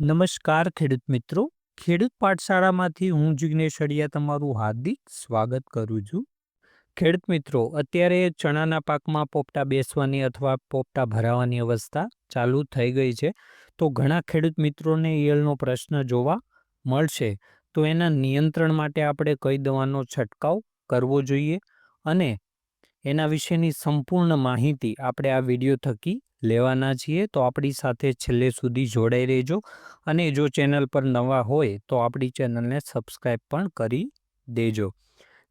નમસ્કાર ખેડૂત મિત્રો. ખેડૂત પાઠશાળામાંથી હું જિજ્ઞેશ અડિયા તમારું હાર્દિક સ્વાગત કરું છું. ખેડૂત મિત્રો, અત્યારે ચણાના પાકમાં પોપટા બેસવાની અથવા પોપટા ભરાવાની અવસ્થા ચાલુ થઈ ગઈ છે. તો ઘણા ખેડૂત મિત્રોને ઈયળનો પ્રશ્ન જોવા મળશે. તો એના નિયંત્રણ માટે આપણે કઈ દવાનો છંટકાવ કરવો જોઈએ? અને એના વિશેની સંપૂર્ણ માહિતી આપણે આ વીડિયો થકી લેવાના છીએ, તો આપણી સાથે છેલ્લે સુધી જોડાઈ રહેજો. અને જો ચેનલ પર નવા હોય, તો આપણી ચેનલને સબસ્ક્રાઈબ પણ કરી દેજો.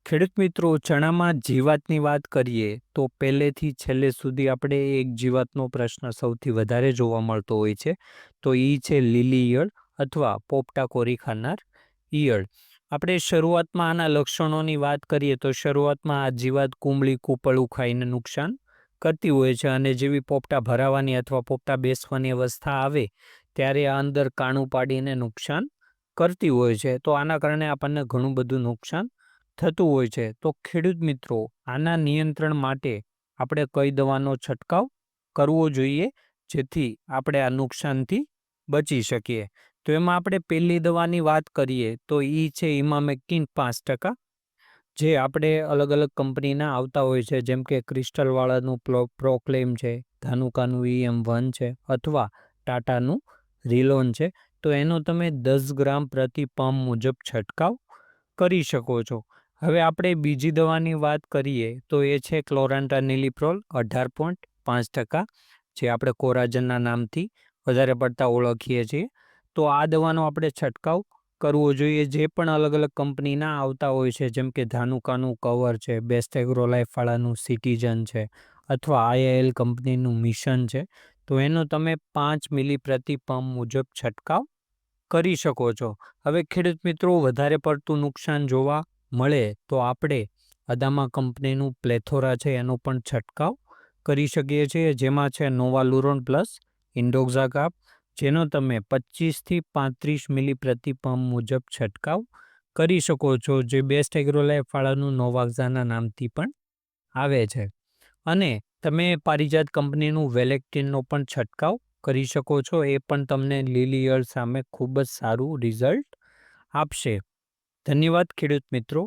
ખેડૂત મિત્રો, ચણામાં જીવાતની વાત કરીએ, તો પહેલેથી છેલ્લે સુધી આપણે એક જીવાતનો પ્રશ્ન સૌથી વધારે જોવા મળતો હોય છે, તો એ છે લીલી ઈયળ અથવા પોપટા કોરી ખાનાર ઈયળ. આપણે શરૂઆતમાં આના લક્ષણોની વાત કરીએ તો શરૂઆતમાં આ જીવાત કુંબળી, કૂપળું ખાઈને નુકસાન કરતી હોય છે અને જેવી પોપટા ભરાવાની અથવા પોપટા બેસવાની અવસ્થા આવે ત્યારે આ અંદર કાણું પાડીને નુકસાન કરતી હોય છે. તો આના કારણે આપણને ઘણું બધું નુકસાન થતું હોય છે. તો ખેડૂત મિત્રો, આના નિયંત્રણ માટે આપણે કઈ દવાનો છંટકાવ કરવો જોઈએ જેથી આપણે આ નુકસાનથી બચી શકીએ? તો એમાં આપણે પહેલી દવાની વાત કરીએ, તો એ છે ઇમામેકિન પાંચ ટકા, જે આપણે અલગ અલગ કંપનીના આવતા હોય છે, જેમ કે ક્રિસ્ટલવાળાનું પ્રો પ્રોક્લેમ છે ધાનુકાનું ઈએમ વન છે, અથવા ટાટાનું રિલોન છે, તો એનો તમે દસ ગ્રામ પ્રતિ પંપ મુજબ છંટકાવ કરી શકો છો. હવે આપણે બીજી દવાની વાત કરીએ, તો એ છે ક્લોરાન્ટા નિલિપ્રોલ અઢાર પોઈન્ટ પાંચ ટકા, જે આપણે કોરાજનના નામથી વધારે પડતા ઓળખીએ છીએ. તો આ દવાનો આપણે છંટકાવ કરવો જોઈએ. જે પણ અલગ અલગ કંપનીના આવતા હોય છે, જેમ કે ધાનુકાનું કવર છે, બેસ્ટ એગ્રોલાઇફવાળાનું સિટીઝન છે, અથવા આઈઆઈએલ કંપનીનું મિશન છે, તો એનો તમે પાંચ મિલી પ્રતિ પંપ મુજબ છંટકાવ કરી શકો છો. હવે ખેડૂત મિત્રો, વધારે પડતું નુકસાન જોવા મળે તો આપણે અદામા કંપનીનું પ્લેથોરા છે, એનો પણ છંટકાવ કરી શકીએ છીએ, જેમાં છે નોવાલુરોન પ્લસ ઇન્ડોક્ઝાકાપ જેનો તમે પચીસથી પાંત્રીસ મિલી પ્રતિ પંપ મુજબ છંટકાવ કરી શકો છો, જે બેસ્ટ એગ્રોલાઇફવાળાનું નોવાક્ઝાના નામથી પણ આવે છે. અને તમે પારિજાત કંપનીનું વેલેક્ટિનનો પણ છંટકાવ કરી શકો છો, એ પણ તમને લીલી સામે ખૂબ જ સારું રિઝલ્ટ આપશે. ધન્યવાદ ખેડૂત મિત્રો.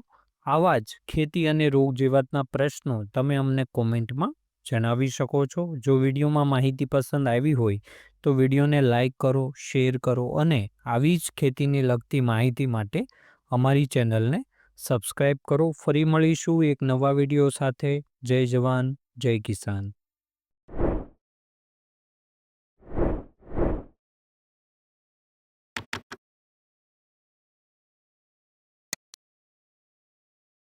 આવા જ ખેતી અને રોગ જીવાતના પ્રશ્નો તમે અમને કોમેન્ટમાં જણાવી શકો છો. જો વિડીયોમાં માહિતી પસંદ આવી હોય તો વિડીયોને લાઇક કરો, શેર કરો અને આવી જ ખેતીને લગતી માહિતી માટે અમારી ચેનલને સબસ્ક્રાઈબ કરો. ફરી મળીશું એક નવા વીડિયો સાથે. જય જવાન, જય કિસાન.